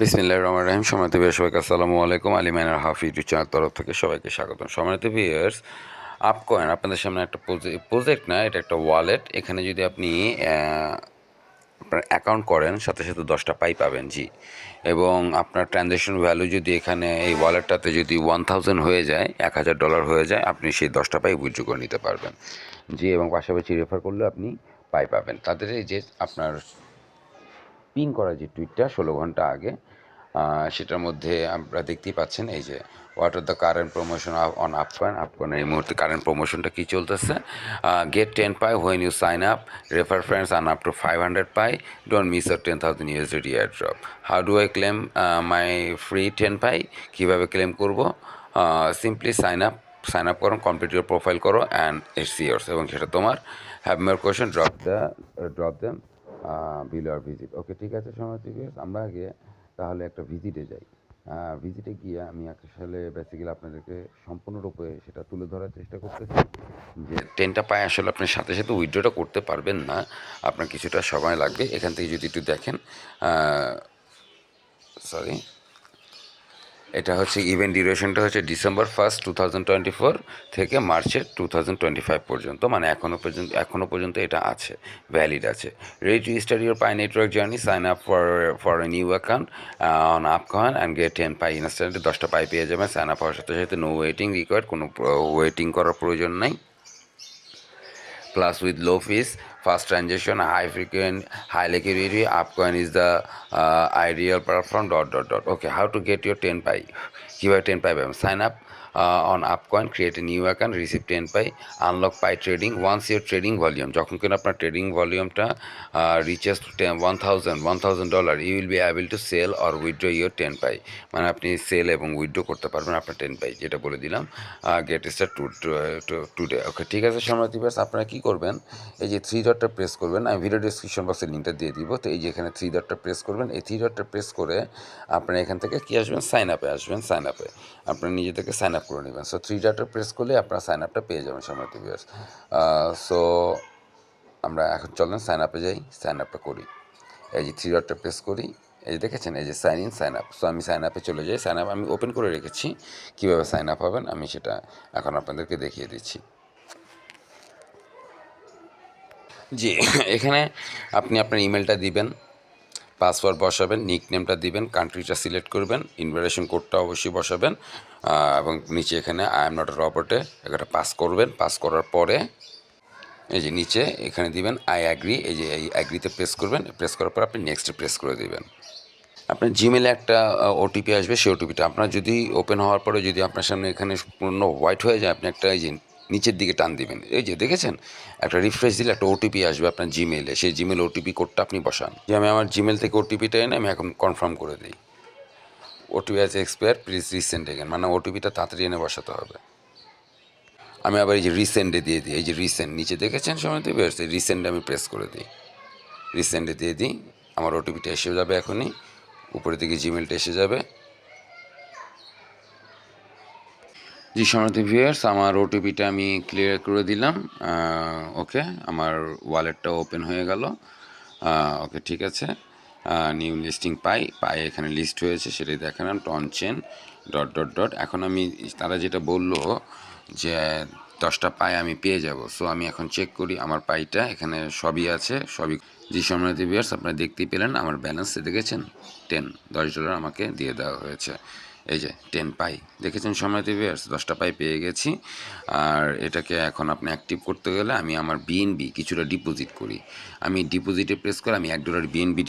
বিসমিল্লাহ রহমান রাহিম। সময়ত বিয়ার সবাইকে আসসালামু আলাইকুম। আলী মাইনার হাফি ইউটিউব চ্যানেল তরফ থেকে সবাইকে স্বাগতম। সময়ত বিয়ার্স আপকয়েন, আপনাদের সামনে একটা প্রজেক্ট না, এটা একটা ওয়ালেট। এখানে যদি আপনি আপনার অ্যাকাউন্ট করেন, সাথে সাথে দশটা পাই পাবেন, জি। এবং আপনার ট্রানজ্যাকশন ভ্যালু যদি এখানে, এই ওয়ালেটটাতে যদি ওয়ান হয়ে যায়, এক হাজার ডলার হয়ে যায়, আপনি সেই দশটা পাই উইথড্র করে নিতে পারবেন, জি। এবং পাশাপাশি রেফার করলে আপনি পাই পাবেন। তাদের এই যে আপনার পিন করা যে টুইটটা ষোলো ঘণ্টা আগে সেটার মধ্যে আপনারা দেখতেই পাচ্ছেন, এই যে what are the current promotion on Upcoin Upcoin এই মুহূর্তে কারেন্ট প্রমোশনটা কী চলতেছে? Get ten pi when you sign up refer friends earn up to five hundred pi don't miss our ten thousand USD air drop how do I claim my free ten pi? কীভাবে claim করব? Simply sign up sign up করো complete your profile করো and it's yours এবং সেটা তোমার। Have mower question drop the drop them bill R visit okay ঠিক আছে, সময় টিভিএস আমরা আগে তাহলে একটা ভিজিটে যাই। ভিজিটে গিয়ে আমি আসলে বেসিক্যালি আপনাদেরকে সম্পূর্ণরূপে সেটা তুলে ধরার চেষ্টা করতেছি যে টেনটা পায়ে আসলে আপনি সাথে সাথে উইড্রোটা করতে পারবেন না। আপনার কিছুটা সময় লাগবে। এখান থেকে যদি একটু দেখেন সরি এটা হচ্ছে ইভেন্ট ডিউরেশনটা হচ্ছে December first two thousand twenty four থেকে মার্চের টু থাউজেন্ড টোয়েন্টি ফাইভ পর্যন্ত। মানে এখনও পর্যন্ত এখনও পর্যন্ত এটা আছে ভ্যালিড আছে। Ready to star your pi network journey sign up for for a new account on up Upcoin and get ten pi ইনস্ট্যান্টে দশটা পাই পেয়ে যাবেন সাইন আপ হওয়ার সাথে সাথে নো ওয়েটিং রিকোয়ার্ড কোনো ওয়েটিং করার প্রয়োজন নাই। Plus with low fees, fast transaction, high frequent, high liquidity, Upcoin is the uh, ideal platform. Dot dot dot. Okay, how to get your 10 pi? কীভাবে 10 pi sign up on Upcoin create a new account receive ten pi unlock pi trading once your trading volume যখন কিনা আপনার trading ভলিউমটা reaches one thousand one thousand dollar you will be able to sell or withdraw your ten pi মানে আপনি sell এবং withdraw করতে পারবেন আপনার টেন পাই যেটা বলে দিলাম get star to today okay ঠিক আছে সম্রাট ব্যাস আপনারা কী করবেন? এই যে থ্রি ডটটা প্রেস করবেন, আমি ভিডিও ডিসক্রিপশন বক্সে লিঙ্কটা দিয়ে দিব। তো এই যে এখানে থ্রি ডটটা প্রেস করবেন, এই থ্রি ডটটা প্রেস করে আপনারা এখান থেকে কী আসবেন? সাইন আপে আসবেন সাইন আপে আপনারা নিজে থেকে সাইন আপ করে নেবেন। সো থ্রি ডটটা প্রেস করলে আপনারা সাইন আপটা পেয়ে যাবেন সম্রাট ব্যাস সো আমরা এখন চলেন সাইন আপে যাই সাইন আপটা করি। এই যে থ্রি ডটটা প্রেস করি, এই যে দেখেছেন, এই যে sign in sign up so আমি সাইন আপে চলে যাই সাইন আপ আমি ওপেন করে রেখেছি। কীভাবে সাইন আপ হবেন, আমি সেটা এখন আপনাদেরকে দেখিয়ে দিচ্ছি। জি, এখানে আপনি আপনার ইমেলটা দিবেন। পাসওয়ার্ড বসাবেন নিক নেমটা দিবেন কান্ট্রিটা সিলেক্ট করবেন ইনভিটেশন কোডটা অবশ্যই বসাবেন এবং নিচে এখানে আই এম নট রবটে এটা পাস করবেন পাস করার পরে এই যে নিচে এখানে দিবেন আই অ্যাগ্রি এই যে এই অ্যাগ্রিতে প্রেস করবেন প্রেস করার পর আপনি নেক্সটে প্রেস করে দিবেন। আপনার জিমেলে একটা ওটিপি আসবে, সেই ওটিপিটা আপনার যদি ওপেন হওয়ার পরে যদি আপনার সামনে এখানে পূর্ণ হোয়াইট হয়ে যায়, আপনি একটা এই যে নিচের দিকে টান দিবেন। এই যে দেখেছেন? একটা রিফ্রেশ দিলে একটা ওটিপি আসবে আপনার জিমেলে সেই জিমেল ওটিপি কোডটা আপনি বসান। যে আমি আমার জিমেল থেকে ওটিপিটা এনে আমি এখন কনফার্ম করে দিই। ওটিপি আছে এক্সপায়ার প্লিজ রিসেন্ট এগেন মানে ওটিপিটা তাড়াতাড়ি এনে বসাতে হবে। আমি আবার এই যে রিসেন্টে দিয়ে দিই। এই যে রিসেন্ট নিচে দেখেছেন সময় দিয়ে বেরোচ্ছে রিসেন্টে আমি প্রেস করে দিই। রিসেন্টে দিয়ে দিই। আমার ওটিপিটা এসে যাবে এখনই। উপরের দিকে জিমেলটা এসে যাবে। জি সমাতি ভিউয়ার্স আমার ওটিপিটা আমি ক্লিয়ার করে দিলাম। ওকে, আমার ওয়ালেটটা ওপেন হয়ে গেল। ওকে, ঠিক আছে। নিউ লিস্টিং পাই পাই, এখানে লিস্ট হয়েছে, সেটাই দেখালাম ton chain dot dot dot এখন আমি, তারা যেটা বলল যে, দশটা পাই আমি পেয়ে যাব। সো আমি এখন চেক করি, আমার পাইটা এখানে সবই আছে, সবই। জি সম্রাতি ভিউয়ার্স আপনারা দেখতেই পেলেন, আমার ব্যালেন্স দেখেছেন? টেন দশ ডলার আমাকে দিয়ে দেওয়া হয়েছে। এই যে টেন পাই। দেখেছেন সম্রাতি ভিউয়ার্স দশটা পাই পেয়ে গেছি। আর এটাকে এখন আপনি অ্যাক্টিভ করতে গেলে আমি আমার বিএনবি কিছুটা ডিপোজিট করি। আমি ডিপোজিটে প্রেস করে আমি এক ডলার বিএনবি